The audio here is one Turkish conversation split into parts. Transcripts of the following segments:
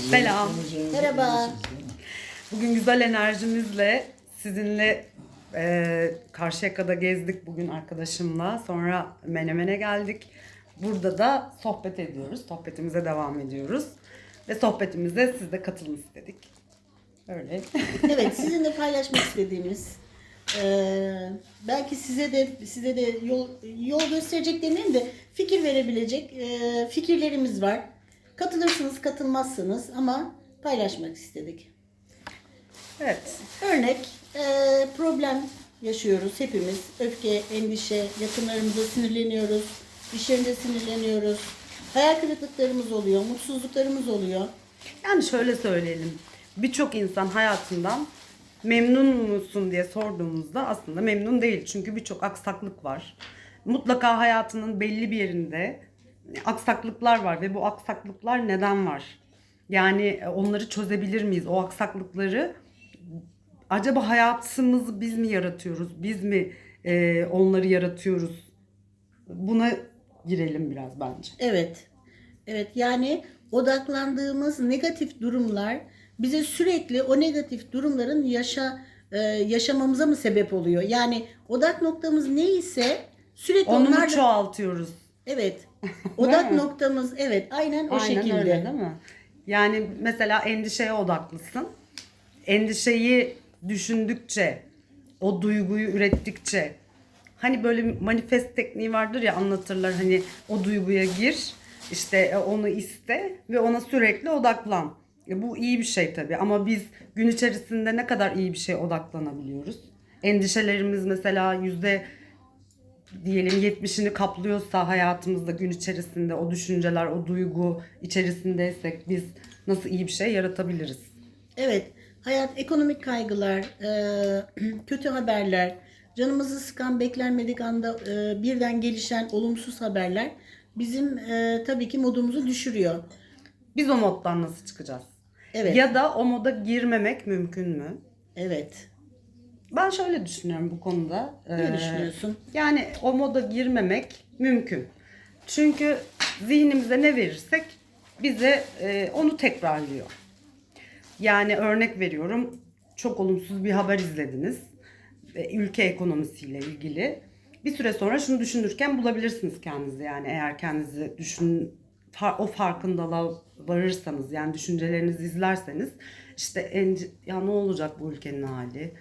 Selam. Merhaba. Bugün güzel enerjimizle sizinle e, Karşıyaka'da gezdik bugün arkadaşımla. Sonra Menemen'e geldik. Burada da sohbet ediyoruz. Sohbetimize devam ediyoruz. Ve sohbetimize siz de katılın istedik. Öyle. Evet, sizinle paylaşmak istediğimiz eee, belki size de size de yol yol gösterecek demeyeyim de fikir verebilecek eee, fikirlerimiz var. Katılırsınız, katılmazsınız ama paylaşmak istedik. evet. Örnek eee, problem yaşıyoruz hepimiz. Öfke, endişe, yakınlarımıza sinirleniyoruz. iş yerinde sinirleniyoruz. Hayal kırıklıklarımız oluyor, mutsuzluklarımız oluyor. Yani şöyle söyleyelim. Birçok insan hayatından memnun musun diye sorduğumuzda aslında memnun değil. Çünkü birçok aksaklık var. Mutlaka hayatının belli bir yerinde aksaklıklar var ve bu aksaklıklar neden var? Yani e, onları çözebilir miyiz? O aksaklıkları acaba hayatımızı biz mi yaratıyoruz? Biz mi e, onları yaratıyoruz? Buna girelim biraz bence. Evet. Evet yani odaklandığımız negatif durumlar bize sürekli o negatif durumların yaşa e, yaşamamıza mı sebep oluyor? Yani odak noktamız neyse sürekli Onu onlarla çoğaltıyoruz? Evet. Odak noktamız evet aynen o Aynen şekilde. öyle değil mi? Yani mesela endişeye odaklısın. Endişeyi düşündükçe, o duyguyu ürettikçe hani böyle manifest tekniği vardır ya anlatırlar hani o duyguya gir, işte e, onu iste ve ona sürekli odaklan. E, bu iyi bir şey tabii ama biz gün içerisinde ne kadar iyi bir şeye odaklanabiliyoruz? Endişelerimiz mesela yüzde diyelim 70'ini kaplıyorsa hayatımızda gün içerisinde o düşünceler, o duygu içerisindeysek biz nasıl iyi bir şey yaratabiliriz? Evet, hayat, ekonomik kaygılar, e, kötü haberler, canımızı sıkan beklenmedik anda e, birden gelişen olumsuz haberler bizim e, tabii ki modumuzu düşürüyor. Biz o moddan nasıl çıkacağız? Evet, Ya da o moda girmemek mümkün mü? evet. Ben şöyle düşünüyorum bu konuda. Ne Ee, düşünüyorsun? Yani o moda girmemek mümkün. Çünkü zihnimize ne verirsek bize e, onu tekrarlıyor. Yani örnek veriyorum çok olumsuz bir haber izlediniz. E, ülke ekonomisiyle ilgili. Bir süre sonra şunu düşünürken bulabilirsiniz kendinizi. Yani eğer kendinizi düşün o farkındalığa varırsanız yani düşüncelerinizi izlerseniz işte en, ya ne olacak bu ülkenin hali?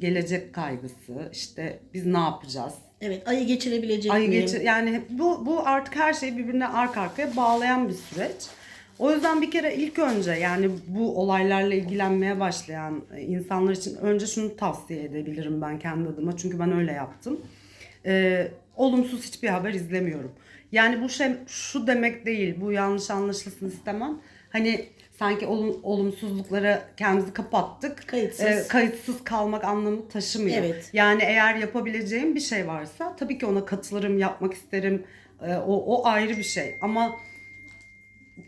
Gelecek kaygısı, işte biz ne yapacağız? Evet, ayı geçirebilecek Ay miyim? geçir yani bu bu artık her şeyi birbirine arka arkaya bağlayan bir süreç. O yüzden bir kere ilk önce yani bu olaylarla ilgilenmeye başlayan e, insanlar için önce şunu tavsiye edebilirim ben kendi adıma. Çünkü ben öyle yaptım. Ee, olumsuz hiçbir haber izlemiyorum. Yani bu şey şu demek değil. Bu yanlış anlaşılsın istemem. Hani sanki olum, olumsuzluklara kendimizi kapattık. Kayıtsız. e, kayıtsız kalmak anlamı taşımıyor. Evet. Yani eğer yapabileceğim bir şey varsa tabii ki ona katılırım, yapmak isterim. Ee, o, o ayrı bir şey. Ama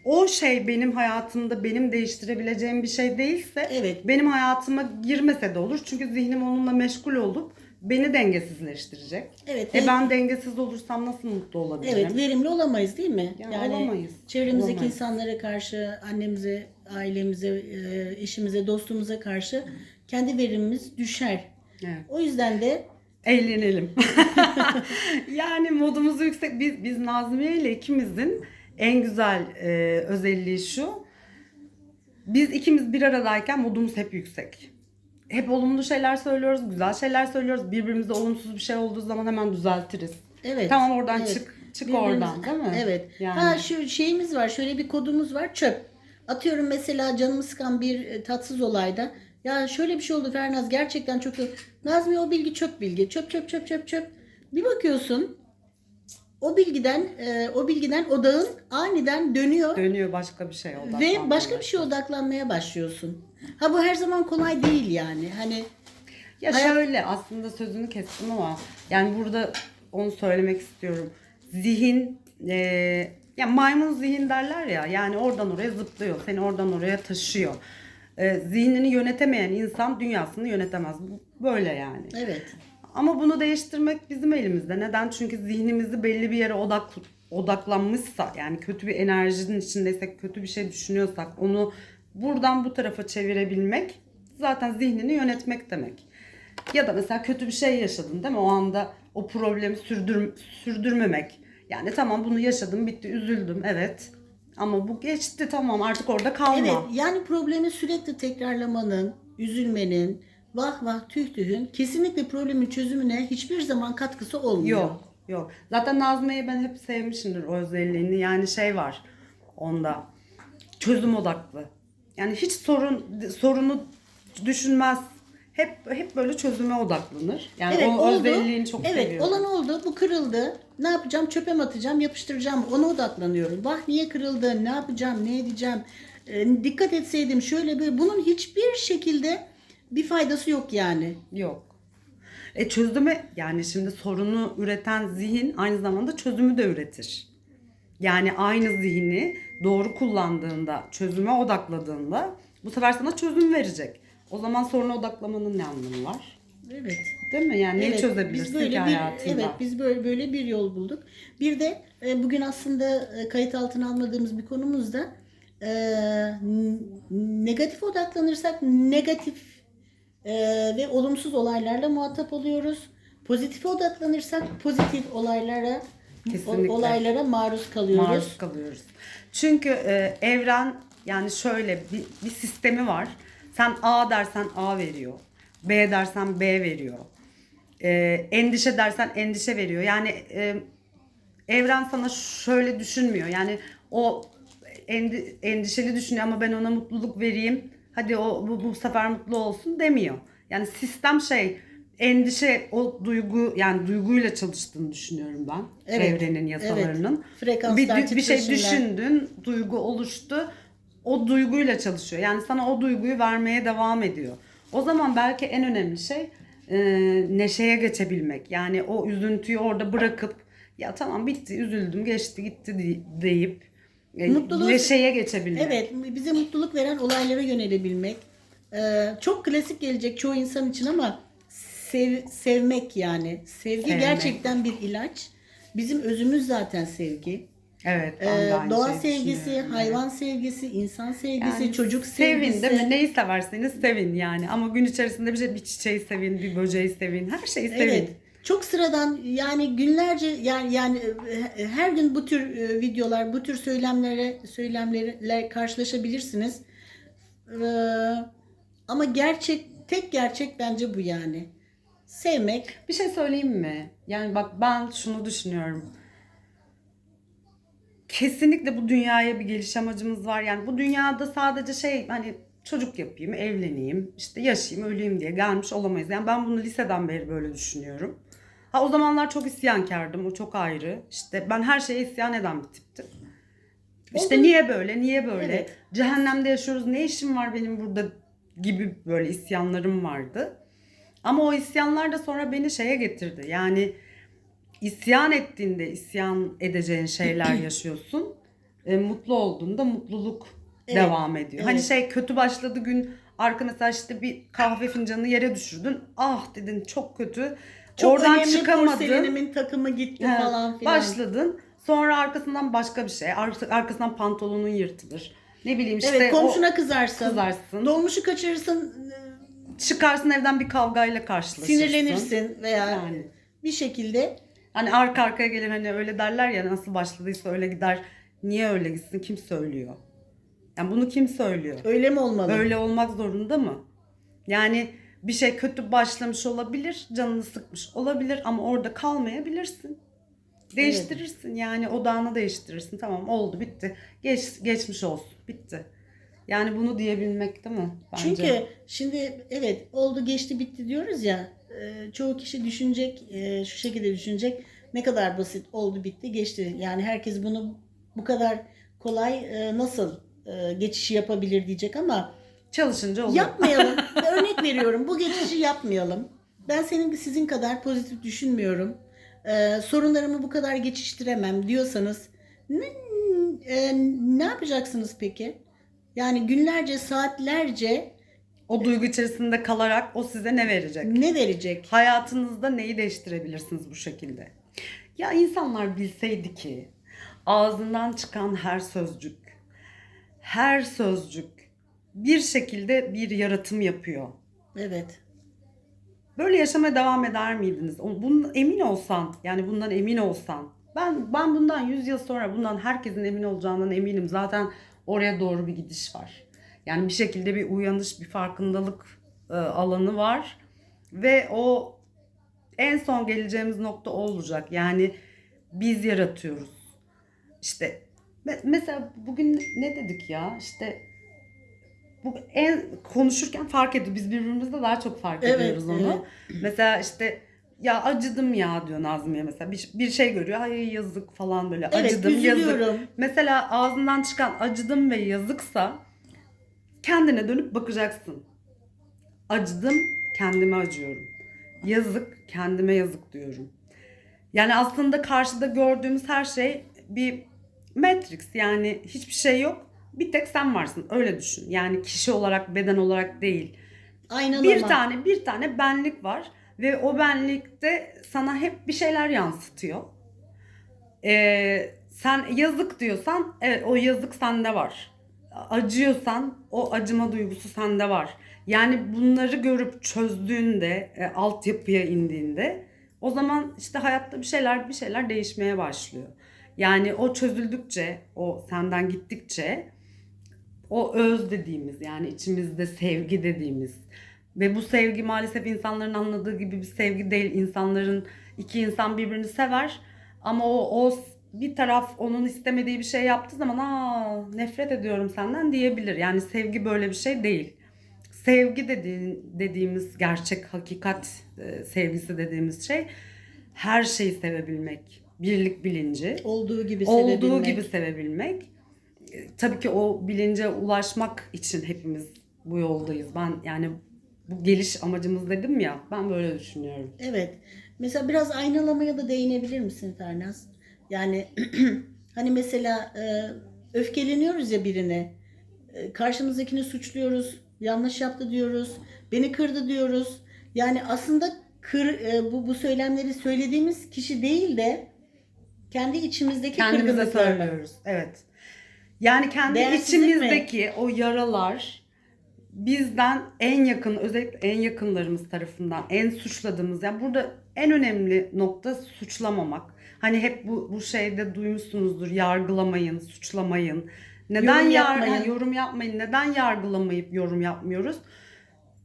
o şey benim hayatımda benim değiştirebileceğim bir şey değilse Evet. benim hayatıma girmese de olur. Çünkü zihnim onunla meşgul olup beni dengesizleştirecek. Evet, E ben dengesiz olursam nasıl mutlu olabilirim? Evet, verimli olamayız değil mi? Yani olamayız. Çevremizdeki Olamayız. insanlara karşı, annemize, ailemize, e, eşimize, dostumuza karşı kendi verimimiz düşer. Evet. O yüzden de Eğlenelim. yani modumuzu yüksek. Biz, biz Nazmiye ile ikimizin en güzel e, özelliği şu. Biz ikimiz bir aradayken modumuz hep yüksek. Hep olumlu şeyler söylüyoruz, güzel şeyler söylüyoruz. Birbirimize olumsuz bir şey olduğu zaman hemen düzeltiriz. evet. Tamam oradan evet. çık, çık Birbirimiz- oradan değil mi? Evet. Yani. Ha şu şeyimiz var. Şöyle bir kodumuz var. Çöp. Atıyorum mesela canımı sıkan bir e, tatsız olayda. Ya şöyle bir şey oldu Fernaz gerçekten çok Nazmi o bilgi çöp bilgi. Çöp çöp çöp çöp çöp. Bir bakıyorsun o bilgiden e, o bilgiden odağın aniden dönüyor Dönüyor başka bir şey oldu. ve başka bir şeye odaklanmaya başlıyorsun. Ha bu her zaman kolay değil yani. Hani Ya Hayat- şöyle aslında sözünü kestim ama yani burada onu söylemek istiyorum. Zihin e, ya maymun zihin derler ya yani oradan oraya zıplıyor. Seni oradan oraya taşıyor. E, zihnini yönetemeyen insan dünyasını yönetemez. Böyle yani. evet. Ama bunu değiştirmek bizim elimizde. Neden? Çünkü zihnimizi belli bir yere odak odaklanmışsa yani kötü bir enerjinin içindeysek, kötü bir şey düşünüyorsak onu buradan bu tarafa çevirebilmek zaten zihnini yönetmek demek. Ya da mesela kötü bir şey yaşadın değil mi? O anda o problemi sürdür, sürdürmemek. Yani tamam bunu yaşadım, bitti, üzüldüm, evet. Ama bu geçti tamam artık orada kalma. Evet yani problemi sürekli tekrarlamanın, üzülmenin, vah vah tüh tühün kesinlikle problemin çözümüne hiçbir zaman katkısı olmuyor. Yok, yok. Zaten Nazmiye'yi ben hep sevmişimdir o özelliğini. Yani şey var onda. Çözüm odaklı. Yani hiç sorun sorunu düşünmez. Hep hep böyle çözüme odaklanır. Yani Evet o oldu. özelliğini çok evet seviyorum. olan oldu. Bu kırıldı. Ne yapacağım? Çöpe mi atacağım? Yapıştıracağım. Ona odaklanıyorum. Vah niye kırıldı? Ne yapacağım? Ne edeceğim? Ee, dikkat etseydim şöyle böyle. Bunun hiçbir şekilde bir faydası yok yani. Yok. E çözümü yani şimdi sorunu üreten zihin aynı zamanda çözümü de üretir. Yani aynı zihni doğru kullandığında, çözüme odakladığında bu sefer sana çözüm verecek. O zaman soruna odaklamanın ne anlamı var? Evet. Değil mi? Yani neyi Evet, çözebilirsin biz böyle ki bir, hayatında? Evet biz böyle böyle bir yol bulduk. Bir de e, bugün aslında e, kayıt altına almadığımız bir konumuz da e, negatif odaklanırsak negatif e, ve olumsuz olaylarla muhatap oluyoruz. Pozitife odaklanırsak pozitif olaylara Kesinlikle. olaylara maruz kalıyoruz. maruz kalıyoruz. Çünkü e, evren yani şöyle bir, bir sistemi var. Sen A dersen A veriyor. B dersen B veriyor. E, endişe dersen endişe veriyor. Yani e, evren sana şöyle düşünmüyor. Yani o endi, endişeli düşünüyor ama ben ona mutluluk vereyim. Hadi o bu, bu sefer mutlu olsun demiyor. Yani sistem şey endişe o duygu yani duyguyla çalıştığını düşünüyorum ben. Evet, Evrenin yasalarının. evet. Frekanslar, bir, bir şey düşündün, duygu oluştu. O duyguyla çalışıyor. Yani sana o duyguyu vermeye devam ediyor. O zaman belki en önemli şey e, neşeye geçebilmek. Yani o üzüntüyü orada bırakıp ya tamam bitti, üzüldüm, geçti, gitti de- deyip e, Mutluluğu- neşeye geçebilmek. Evet, bize mutluluk veren olaylara yönelebilmek. Ee, çok klasik gelecek çoğu insan için ama sev, sevmek yani. Sevgi Sevmek. gerçekten bir ilaç. Bizim özümüz zaten sevgi. Evet, ben Ee, aynı doğa şeyi sevgisi, düşünüyorum. hayvan sevgisi, insan sevgisi, Yani çocuk sevin sevgisi. değil mi? Neyi severseniz sevin yani. Ama gün içerisinde bir, şey, bir çiçeği sevin, bir böceği sevin, her şeyi sevin. Evet. Çok sıradan yani günlerce yani yani e, her gün bu tür e, videolar, bu tür söylemlere söylemlerle karşılaşabilirsiniz. Ee, ama gerçek tek gerçek bence bu yani. Sevmek Bir şey söyleyeyim mi? Yani bak ben şunu düşünüyorum. Kesinlikle bu dünyaya bir geliş amacımız var. Yani bu dünyada sadece şey hani çocuk yapayım, evleneyim, işte yaşayayım, öleyim diye gelmiş olamayız. Yani ben bunu liseden beri böyle düşünüyorum. Ha o zamanlar çok isyankardım. O çok ayrı. İşte ben her şeye isyan eden bir tiptim. İşte Oldu. niye böyle, niye böyle? Evet. Cehennemde yaşıyoruz. Ne işim var benim burada gibi böyle isyanlarım vardı. Ama o isyanlar da sonra beni şeye getirdi. Yani isyan ettiğinde isyan edeceğin şeyler yaşıyorsun. E, mutlu olduğunda mutluluk Evet, devam ediyor. Hani evet. şey kötü başladı gün arka mesela işte bir kahve fincanını yere düşürdün. Ah dedin çok kötü. çok Oradan önemli çıkamadın. porselenimin takımı gitti He, falan filan. Başladın. Sonra arkasından başka bir şey. Ar- Arkasından pantolonun yırtılır. Ne bileyim işte evet, komşuna o kızarsın. kızarsın. Dolmuşu kaçırırsın, Çıkarsın evden bir kavgayla karşılaşırsın. sinirlenirsin veya Yani. bir şekilde Hani arka arkaya gelir hani öyle derler ya nasıl başladıysa öyle gider. Niye öyle gitsin? Kim söylüyor? Yani bunu kim söylüyor? öyle mi olmalı? Öyle olmak zorunda mı? Yani bir şey kötü başlamış olabilir, canını sıkmış olabilir ama orada kalmayabilirsin. Değiştirirsin yani odağını değiştirirsin. Tamam oldu bitti. Geç, geçmiş olsun bitti. Yani bunu diyebilmek değil mi? Bence. Çünkü şimdi evet oldu geçti bitti diyoruz ya e, çoğu kişi düşünecek e, şu şekilde düşünecek ne kadar basit oldu bitti geçti yani herkes bunu bu kadar kolay e, nasıl e, geçişi yapabilir diyecek ama çalışınca oluyor. yapmayalım örnek veriyorum bu geçişi yapmayalım ben senin sizin kadar pozitif düşünmüyorum E, sorunlarımı bu kadar geçiştiremem diyorsanız ne, e, ne yapacaksınız peki yani günlerce saatlerce O duygu içerisinde kalarak o size ne verecek? ne verecek? Hayatınızda neyi değiştirebilirsiniz bu şekilde? Ya insanlar bilseydi ki ağzından çıkan her sözcük, her sözcük bir şekilde bir yaratım yapıyor. Evet. Böyle yaşamaya devam eder miydiniz? Bunun emin olsan, yani bundan emin olsan. Ben ben bundan 100 yıl sonra bundan herkesin emin olacağından eminim. Zaten oraya doğru bir gidiş var. Yani bir şekilde bir uyanış, bir farkındalık e, alanı var ve o en son geleceğimiz nokta olacak. Yani biz yaratıyoruz. İşte me- mesela bugün ne dedik ya? İşte bu en konuşurken fark ediyor. Biz birbirimizde daha çok fark Evet, ediyoruz onu. Mesela işte ya acıdım ya diyor Nazmiye mesela. Bir, bir şey görüyor. Ay yazık falan böyle. Evet, acıdım yazık. Mesela ağzından çıkan acıdım ve yazıksa kendine dönüp bakacaksın. Acıdım, kendime acıyorum. Yazık, kendime yazık diyorum. Yani aslında karşıda gördüğümüz her şey bir matrix yani hiçbir şey yok. Bir tek sen varsın öyle düşün. Yani kişi olarak, beden olarak değil. Aynalama. Bir tane bir tane benlik var ve o benlikte sana hep bir şeyler yansıtıyor. Ee, sen yazık diyorsan evet o yazık sende var. Acıyorsan o acıma duygusu sende var. Yani bunları görüp çözdüğünde, e, altyapıya indiğinde o zaman işte hayatta bir şeyler bir şeyler değişmeye başlıyor. Yani o çözüldükçe, o senden gittikçe o öz dediğimiz yani içimizde sevgi dediğimiz ve bu sevgi maalesef insanların anladığı gibi bir sevgi değil. İnsanların iki insan birbirini sever ama o, o bir taraf onun istemediği bir şey yaptığı zaman aa nefret ediyorum senden diyebilir. Yani sevgi böyle bir şey değil. Sevgi dediğin, dediğimiz gerçek hakikat e, sevgisi dediğimiz şey her şeyi sevebilmek, birlik bilinci olduğu gibi olduğu sevebilmek. gibi sevebilmek. E, Tabii ki o bilince ulaşmak için hepimiz bu yoldayız. Ben yani bu geliş amacımız dedim ya. Ben böyle düşünüyorum. Evet. Mesela biraz aynalamaya da değinebilir misin Fernaz? Yani hani mesela e, öfkeleniyoruz ya birine. E, karşımızdakini suçluyoruz. Yanlış yaptı diyoruz. Beni kırdı diyoruz. Yani aslında kır, e, bu, bu söylemleri söylediğimiz kişi değil de kendi içimizdeki Kendimize kırgınlıklar. söylüyoruz. Evet. Yani kendi Değersizlik mi? içimizdeki o yaralar bizden en yakın özellikle en yakınlarımız tarafından en suçladığımız yani burada en önemli nokta suçlamamak. Hani hep bu bu şeyde duymuşsunuzdur yargılamayın, suçlamayın. Neden Yorum yar- yapmayın. yorum yapmayın? Neden yargılamayıp yorum yapmıyoruz?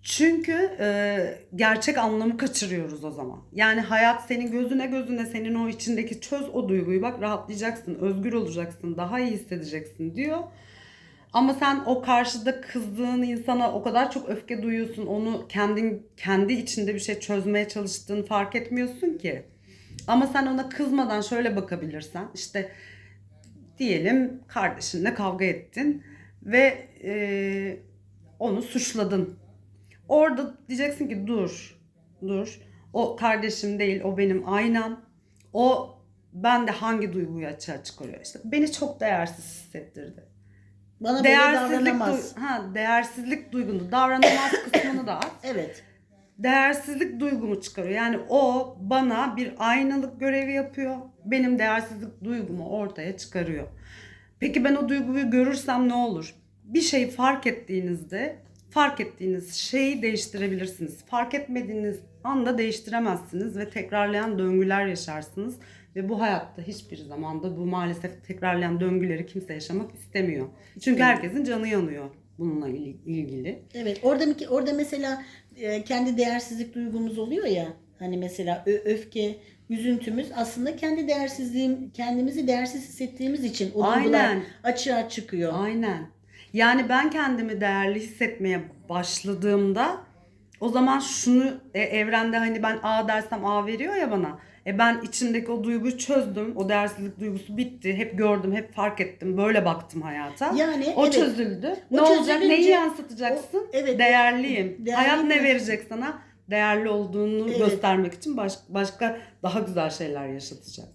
Çünkü e, gerçek anlamı kaçırıyoruz o zaman. Yani hayat senin gözüne gözüne senin o içindeki çöz o duyguyu bak rahatlayacaksın, özgür olacaksın, daha iyi hissedeceksin diyor. Ama sen o karşıda kızdığın insana o kadar çok öfke duyuyorsun. Onu kendin kendi içinde bir şey çözmeye çalıştığını fark etmiyorsun ki. Ama sen ona kızmadan şöyle bakabilirsen işte diyelim kardeşinle kavga ettin ve e, onu suçladın. Orada diyeceksin ki dur, dur. O kardeşim değil, o benim aynam. O ben de hangi duyguyu açığa çıkarıyor? İşte beni çok değersiz hissettirdi. Bana böyle Değersizlik, davranamaz. duy- ha, değersizlik duygunu, davranamaz kısmını da at. Evet. Değersizlik duygumu çıkarıyor. Yani o bana bir aynalık görevi yapıyor. Benim değersizlik duygumu ortaya çıkarıyor. Peki ben o duyguyu görürsem ne olur? Bir şeyi fark ettiğinizde fark ettiğiniz şeyi değiştirebilirsiniz. Fark etmediğiniz anda değiştiremezsiniz ve tekrarlayan döngüler yaşarsınız. Ve bu hayatta hiçbir zamanda bu maalesef tekrarlayan döngüleri kimse yaşamak istemiyor. Çünkü herkesin canı yanıyor bununla il- ilgili. Evet. Orada orada mesela e, kendi değersizlik duygumuz oluyor ya. Hani mesela öfke, üzüntümüz aslında kendi değersizliğim, kendimizi değersiz hissettiğimiz için o duygular açığa çıkıyor. Aynen. Yani ben kendimi değerli hissetmeye başladığımda o zaman şunu e, evrende hani ben A dersem A veriyor ya bana. E ben içimdeki o duyguyu çözdüm. O değersizlik duygusu bitti. Hep gördüm, hep fark ettim. Böyle baktım hayata. Yani o evet. çözüldü. O ne olacak? Neyi yansıtacaksın? O- evet. Değerliyim. Değerliyim Hayat ne verecek sana? Değerli olduğunu Evet. göstermek için baş- başka daha güzel şeyler yaşatacak.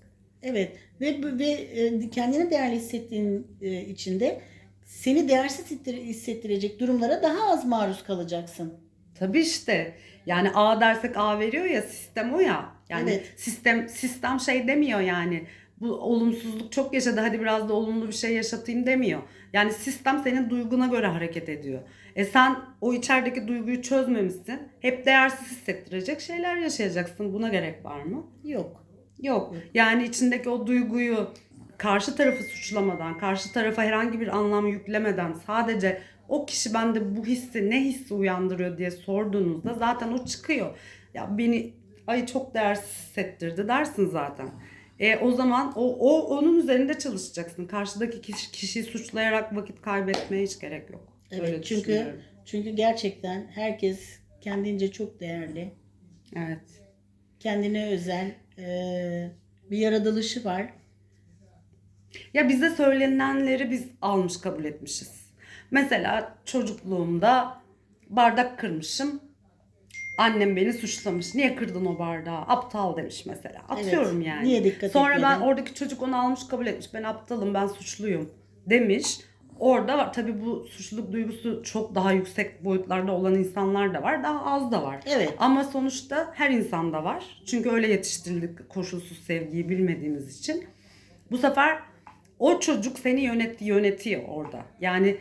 Evet. Ve ve e, kendini değerli hissettiğin e, içinde seni değersiz hissettir- hissettirecek durumlara daha az maruz kalacaksın. Tabii işte. Yani A dersek A veriyor ya sistem o ya. Yani Evet. sistem sistem şey demiyor yani. bu olumsuzluk çok yaşadı hadi biraz da olumlu bir şey yaşatayım demiyor. Yani sistem senin duyguna göre hareket ediyor. E sen o içerideki duyguyu çözmemişsin. Hep değersiz hissettirecek şeyler yaşayacaksın. Buna gerek var mı? Yok. Yok. Yani içindeki o duyguyu karşı tarafı suçlamadan, karşı tarafa herhangi bir anlam yüklemeden sadece o kişi bende bu hissi ne hissi uyandırıyor diye sorduğunuzda zaten o çıkıyor. Ya beni ay çok değersiz hissettirdi dersin zaten. E, o zaman o, o onun üzerinde çalışacaksın. Karşıdaki kişi, kişiyi suçlayarak vakit kaybetmeye hiç gerek yok. Evet Öyle çünkü çünkü gerçekten herkes kendince çok değerli. evet. Kendine özel e, bir yaratılışı var. Ya bize söylenenleri biz almış kabul etmişiz. Mesela çocukluğumda bardak kırmışım. Annem beni suçlamış. Niye kırdın o bardağı? Aptal demiş mesela. Atıyorum Evet. yani. Niye dikkat Sonra ben etmedin? oradaki çocuk onu almış kabul etmiş. Ben aptalım, ben suçluyum demiş. Orada var. Tabii bu suçluluk duygusu çok daha yüksek boyutlarda olan insanlar da var. Daha az da var. Evet. Ama sonuçta her insanda var. Çünkü öyle yetiştirildik koşulsuz sevgiyi bilmediğimiz için. Bu sefer o çocuk seni yönetti, yönetiyor orada. Yani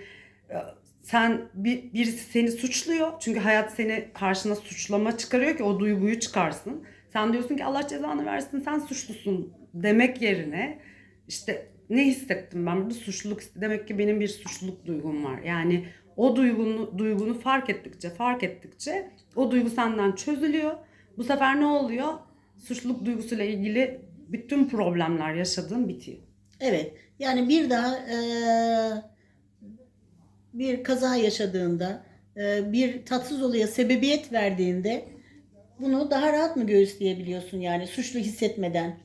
sen bir, birisi seni suçluyor. Çünkü hayat seni karşına suçlama çıkarıyor ki o duyguyu çıkarsın. Sen diyorsun ki Allah cezanı versin sen suçlusun demek yerine işte ne hissettim ben burada suçluluk demek ki benim bir suçluluk duygum var. Yani o duygunu, duygunu fark ettikçe fark ettikçe o duygu senden çözülüyor. Bu sefer ne oluyor? Suçluluk duygusuyla ilgili bütün problemler yaşadığın bitiyor. Evet. Yani bir daha e, bir kaza yaşadığında, e, bir tatsız olaya sebebiyet verdiğinde bunu daha rahat mı göğüsleyebiliyorsun yani suçlu hissetmeden?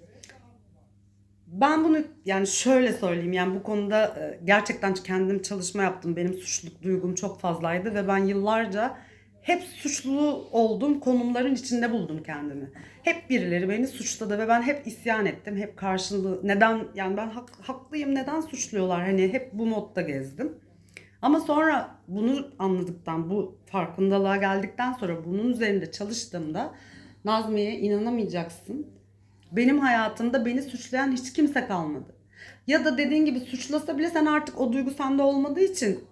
Ben bunu yani şöyle söyleyeyim yani bu konuda e, gerçekten kendim çalışma yaptım. Benim suçluluk duygum çok fazlaydı ve ben yıllarca hep suçlu olduğum konumların içinde buldum kendimi. Hep birileri beni suçladı ve ben hep isyan ettim. Hep karşılığı neden yani ben hak- haklıyım neden suçluyorlar hani hep bu modda gezdim. Ama sonra bunu anladıktan, bu farkındalığa geldikten sonra bunun üzerinde çalıştığımda Nazmiye inanamayacaksın. Benim hayatımda beni suçlayan hiç kimse kalmadı. Ya da dediğin gibi suçlasa bile sen artık o duygu sende olmadığı için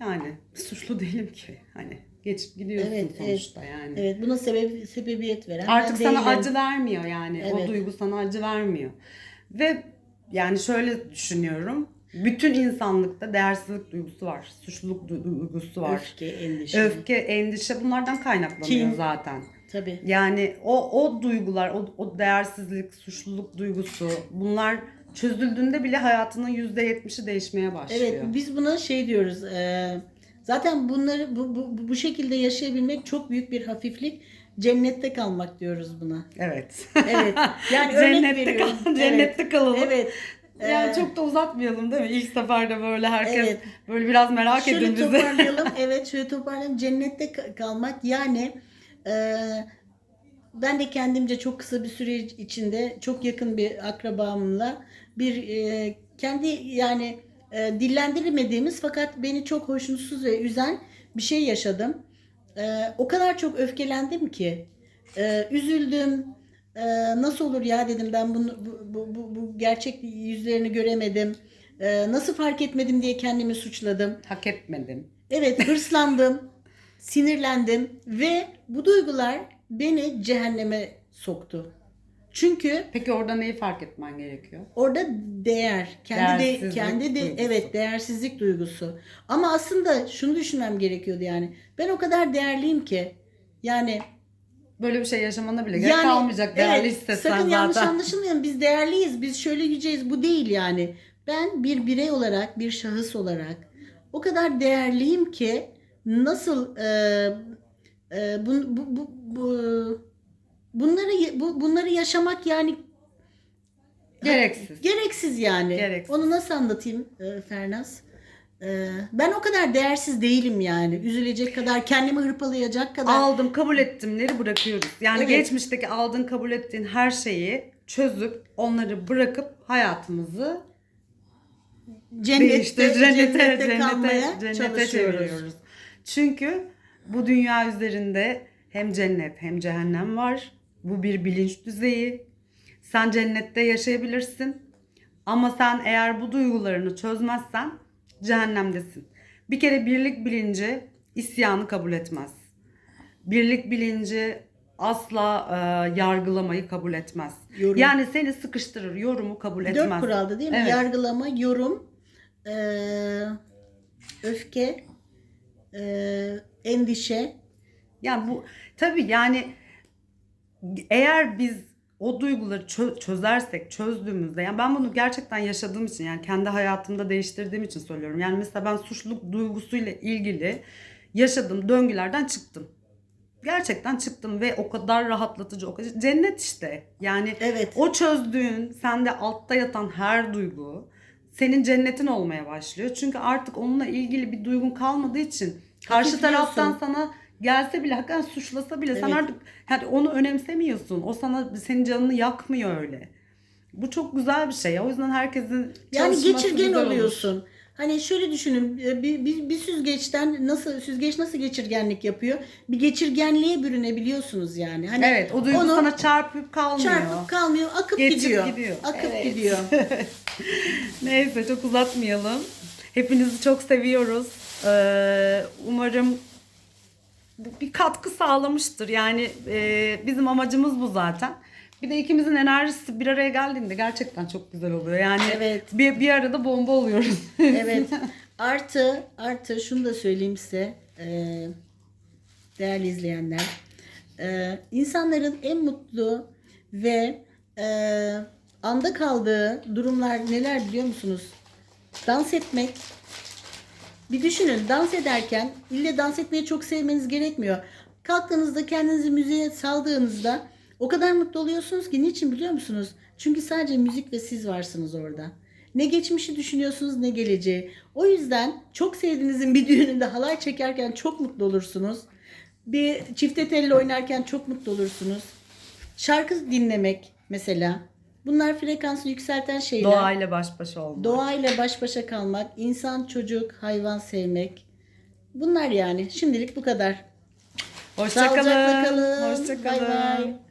yani suçlu değilim ki. Hani geçip gidiyorsun Evet, evet. sonuçta yani. Evet buna sebep, sebebiyet veren Artık sana değilim. acı vermiyor yani. O Evet. duygu sana acı vermiyor. Ve yani şöyle düşünüyorum. Bütün insanlıkta değersizlik duygusu var. Suçluluk du- duygusu var. Öfke, endişe. Öfke, endişe bunlardan kaynaklanıyor Kin. zaten. Tabii. Yani o o duygular, o, o değersizlik, suçluluk duygusu bunlar çözüldüğünde bile hayatının %70'i değişmeye başlıyor. Evet biz buna şey diyoruz. e, zaten bunları bu, bu, bu şekilde yaşayabilmek çok büyük bir hafiflik. Cennette kalmak diyoruz buna. Evet. Evet. Yani örnek cennette, veriyorum. kal- cennette kalalım. Evet. Yani Ee, çok da uzatmayalım değil mi? İlk seferde böyle herkes Evet. böyle biraz merak şöyle edin bizi. toparlayalım. evet şöyle toparlayalım. Cennette ka- kalmak yani e, ben de kendimce çok kısa bir süre içinde çok yakın bir akrabamla bir e, kendi yani e, dillendiremediğimiz fakat beni çok hoşnutsuz ve üzen bir şey yaşadım. E, o kadar çok öfkelendim ki e, üzüldüm. E, nasıl olur ya dedim ben bunu bu, bu, bu, gerçek yüzlerini göremedim. E, nasıl fark etmedim diye kendimi suçladım. Hak etmedim. Evet hırslandım, sinirlendim ve bu duygular beni cehenneme soktu. Çünkü Peki orada neyi fark etmen gerekiyor? orada değer, kendi de Değersizlik kendi de duygusu. evet değersizlik duygusu. Ama aslında şunu düşünmem gerekiyordu yani. Ben o kadar değerliyim ki yani Böyle bir şey yaşamana bile gerek kalmayacak değerli evet, hissetsen sakın yanlış zaten. anlaşılmayın. Biz değerliyiz. Biz şöyle yüceyiz. Bu değil yani. Ben bir birey olarak, bir şahıs olarak o kadar değerliyim ki nasıl e, e, bu, bu, bu, bu- bunları bu, bunları yaşamak yani Gereksiz. gereksiz yani. Gereksiz. Onu nasıl anlatayım e, Fernaz? E, ben o kadar değersiz değilim yani. Üzülecek kadar, kendimi hırpalayacak kadar. Aldım, kabul ettimleri bırakıyoruz. Yani Evet. geçmişteki aldığın, kabul ettiğin her şeyi çözüp onları bırakıp hayatımızı cennette, cennette, kalmaya cennete çalışıyoruz. çeviriyoruz. Çünkü bu dünya üzerinde hem cennet hem cehennem var. Bu bir bilinç düzeyi. Sen cennette yaşayabilirsin. Ama sen eğer bu duygularını çözmezsen cehennemdesin. Bir kere birlik bilinci isyanı kabul etmez. Birlik bilinci asla e, yargılamayı kabul etmez. Yorum. Yani seni sıkıştırır, yorumu kabul etmez. Dört kuralda değil mi? Evet. Yargılama, yorum, eee, öfke, eee, endişe. Yani bu tabii yani eğer biz o duyguları çö- çözersek, çözdüğümüzde yani ben bunu gerçekten yaşadığım için yani kendi hayatımda değiştirdiğim için söylüyorum. Yani mesela ben suçluluk duygusuyla ilgili yaşadığım döngülerden çıktım. Gerçekten çıktım ve o kadar rahatlatıcı, o kadar cennet işte. Yani Evet. o çözdüğün, sende altta yatan her duygu senin cennetin olmaya başlıyor. Çünkü artık onunla ilgili bir duygun kalmadığı için karşı taraftan sana gelse bile hakikaten suçlasa bile sen Evet. artık yani onu önemsemiyorsun. O sana senin canını yakmıyor öyle. Bu çok güzel bir şey. O yüzden herkesin Yani çalışması geçirgen güzel olur. oluyorsun. Hani şöyle düşünün e, bir, bir, bir süzgeçten nasıl süzgeç nasıl geçirgenlik yapıyor? Bir geçirgenliğe bürünebiliyorsunuz yani. Hani Evet, o duygu onu sana çarpıp kalmıyor. çarpıp kalmıyor, akıp Geçip gidiyor. gidiyor. Akıp Evet. gidiyor. Neyse çok uzatmayalım. Hepinizi çok seviyoruz. Ee, umarım bir katkı sağlamıştır. Yani e, bizim amacımız bu zaten. Bir de ikimizin enerjisi bir araya geldiğinde gerçekten çok güzel oluyor. Yani Evet. bir, bir arada bomba oluyoruz. Evet. Artı artı şunu da söyleyeyim size e, değerli izleyenler. E, insanların en mutlu ve e, anda kaldığı durumlar neler biliyor musunuz? Dans etmek. Bir düşünün dans ederken ille dans etmeyi çok sevmeniz gerekmiyor. Kalktığınızda kendinizi müziğe saldığınızda o kadar mutlu oluyorsunuz ki niçin biliyor musunuz? Çünkü sadece müzik ve siz varsınız orada. Ne geçmişi düşünüyorsunuz ne geleceği. O yüzden çok sevdiğinizin bir düğününde halay çekerken çok mutlu olursunuz. Bir çifte telli oynarken çok mutlu olursunuz. Şarkı dinlemek mesela. Bunlar frekansı yükselten şeyler. Doğayla baş başa olmak. Doğayla baş başa kalmak, insan, çocuk, hayvan sevmek. Bunlar yani. Şimdilik bu kadar. Hoşçakalın. Sağlıcakla kalın. Hoşçakalın. Bay bay.